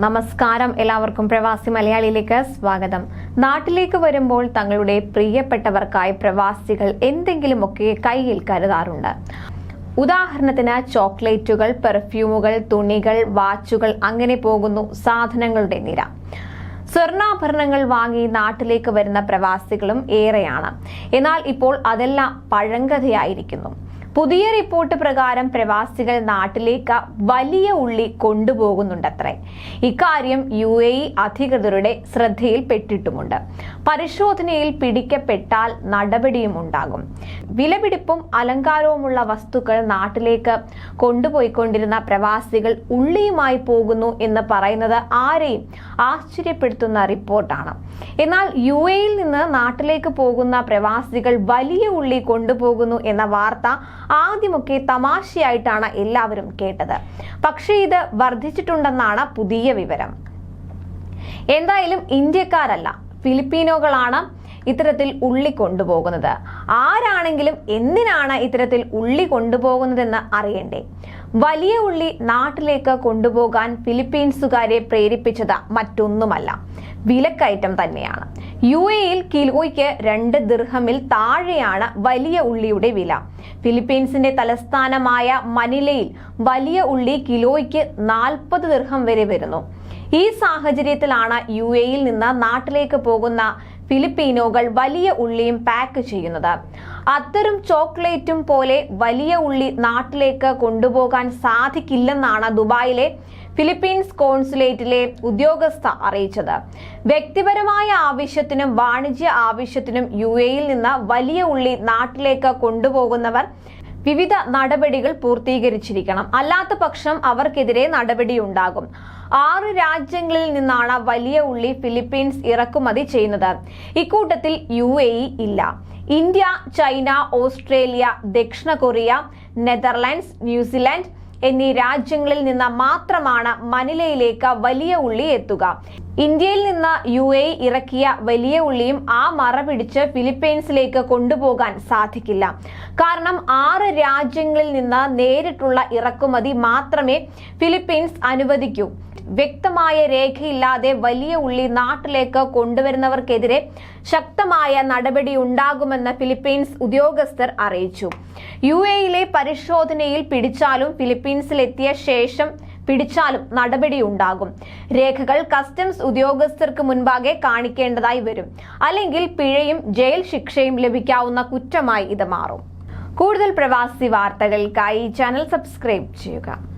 നമസ്കാരം എല്ലാവർക്കും പ്രവാസി മലയാളിയിലേക്ക് സ്വാഗതം. നാട്ടിലേക്ക് വരുമ്പോൾ തങ്ങളുടെ പ്രിയപ്പെട്ടവർക്കായി പ്രവാസികൾ എന്തെങ്കിലുമൊക്കെ കയ്യിൽ കരുതാറുണ്ട്. ഉദാഹരണത്തിന് ചോക്ലേറ്റുകൾ പെർഫ്യൂമുകൾ തുണികൾ വാച്ചുകൾ അങ്ങനെ പോകുന്നു സാധനങ്ങളുടെ നിര. സ്വർണാഭരണങ്ങൾ വാങ്ങി നാട്ടിലേക്ക് വരുന്ന പ്രവാസികളും ഏറെയാണ്. എന്നാൽ ഇപ്പോൾ അതെല്ലാം പഴങ്കഥയായിരിക്കുന്നു. പുതിയ റിപ്പോർട്ട് പ്രകാരം പ്രവാസികൾ നാട്ടിലേക്ക് വലിയ ഉള്ളി കൊണ്ടുപോകുന്നുണ്ടത്രേ. ഇക്കാര്യം യു എ ഇ അധികൃതരുടെ ശ്രദ്ധയിൽപ്പെട്ടിട്ടുമുണ്ട്. പരിശോധനയിൽ പിടിക്കപ്പെട്ടാൽ നടപടിയും ഉണ്ടാകും. വിലപിടിപ്പും അലങ്കാരവുമുള്ള വസ്തുക്കൾ നാട്ടിലേക്ക് കൊണ്ടുപോയിക്കൊണ്ടിരുന്ന പ്രവാസികൾ ഉള്ളിയുമായി പോകുന്നു എന്ന് പറയുന്നത് ആരെയും ആശ്ചര്യപ്പെടുത്തുന്ന റിപ്പോർട്ടാണ്. എന്നാൽ യു എയിൽ നിന്ന് നാട്ടിലേക്ക് പോകുന്ന പ്രവാസികൾ വലിയ ഉള്ളി കൊണ്ടുപോകുന്നു എന്ന വാർത്ത ആദ്യമൊക്കെ തമാശയായിട്ടാണ് എല്ലാവരും കേട്ടത്. പക്ഷേ ഇത് വർദ്ധിച്ചിട്ടുണ്ടെന്നാണ് പുതിയ വിവരം. എന്തായാലും ഇന്ത്യക്കാരല്ല ഫിലിപ്പീനോകളാണ് ഇത്തരത്തിൽ ഉള്ളി കൊണ്ടുപോകുന്നത്? ആരാണെങ്കിലും എന്തിനാണ് ഇത്തരത്തിൽ ഉള്ളി കൊണ്ടുപോകുന്നതെന്ന് അറിയണ്ടേ? വലിയ ഉള്ളി നാട്ടിലേക്ക് കൊണ്ടുപോകാൻ ഫിലിപ്പീൻസുകാരെ പ്രേരിപ്പിച്ചത് മറ്റൊന്നുമല്ല. വിലക്കയറ്റം തന്നെയാണ്. യു എയിൽ കിലോയ്ക്ക് രണ്ട് ദിർഹമിൽ താഴെയാണ് വലിയ ഉള്ളിയുടെ വില. ഫിലിപ്പീൻസിന്റെ തലസ്ഥാനമായ മനിലയിൽ വലിയ ഉള്ളി കിലോയ്ക്ക് നാൽപ്പത് ദിർഹം വരെ വരുന്നു. ഈ സാഹചര്യത്തിലാണ് യു എയിൽ നിന്ന് നാട്ടിലേക്ക് പോകുന്ന ഫിലിപ്പീനോകൾ വലിയ ഉള്ളിയും പാക്ക് ചെയ്യുന്നത്. അത്തരം ചോക്ലേറ്റും പോലെ വലിയ ഉള്ളി നാട്ടിലേക്ക് കൊണ്ടുപോകാൻ സാധിക്കില്ലെന്നാണ് ദുബായിലെ ഫിലിപ്പീൻസ് കോൺസുലേറ്റിലെ ഉദ്യോഗസ്ഥ അറിയിച്ചത്. വ്യക്തിപരമായ ആവശ്യത്തിനും വാണിജ്യ ആവശ്യത്തിനും യു എയിൽ നിന്ന് വലിയ ഉള്ളി നാട്ടിലേക്ക് കൊണ്ടുപോകുന്നവർ വിവിധ നടപടികൾ പൂർത്തീകരിച്ചിരിക്കണം. അല്ലാത്ത പക്ഷം അവർക്കെതിരെ നടപടിയുണ്ടാകും. ആറ് രാജ്യങ്ങളിൽ നിന്നാണ് വലിയ ഉള്ളി ഫിലിപ്പീൻസ് ഇറക്കുമതി ചെയ്യുന്നത്. ഇക്കൂട്ടത്തിൽ യു ഇല്ല. ഇന്ത്യ ചൈന ഓസ്ട്രേലിയ ദക്ഷിണ കൊറിയ നെതർലാൻഡ്സ് ന്യൂസിലാൻഡ് എന്നീ രാജ്യങ്ങളിൽ നിന്ന് മാത്രമാണ് മനിലയിലേക്ക് വലിയ ഉള്ളി എത്തുക. ഇന്ത്യയിൽ നിന്ന് യു എ ഇറക്കിയ വലിയ ഉള്ളിയും ആ മറ പിടിച്ച് ഫിലിപ്പൈൻസിലേക്ക് കൊണ്ടുപോകാൻ സാധിക്കില്ല. കാരണം ആറ് രാജ്യങ്ങളിൽ നിന്ന് നേരിട്ടുള്ള ഇറക്കുമതി മാത്രമേ ഫിലിപ്പീൻസ് അനുവദിക്കൂ. വ്യക്തമായ രേഖയില്ലാതെ വലിയ ഉള്ളി നാട്ടിലേക്ക് കൊണ്ടുവരുന്നവർക്കെതിരെ ശക്തമായ നടപടി ഉണ്ടാകുമെന്ന് ഫിലിപ്പീൻസ് ഉദ്യോഗസ്ഥർ അറിയിച്ചു. യു എയിലെ പരിശോധനയിൽ പിടിച്ചാലും ഫിലിപ്പീൻസിലെത്തിയ ശേഷം പിടിച്ചാലും നടപടി ഉണ്ടാകും രേഖകൾ കസ്റ്റംസ് ഉദ്യോഗസ്ഥർക്ക് മുൻപാകെ കാണിക്കേണ്ടതായി വരും. അല്ലെങ്കിൽ പിഴയും ജയിൽ ശിക്ഷയും ലഭിക്കാവുന്ന കുറ്റമായി ഇത് മാറും. കൂടുതൽ പ്രവാസി വാർത്തകൾക്കായി ചാനൽ സബ്സ്ക്രൈബ് ചെയ്യുക.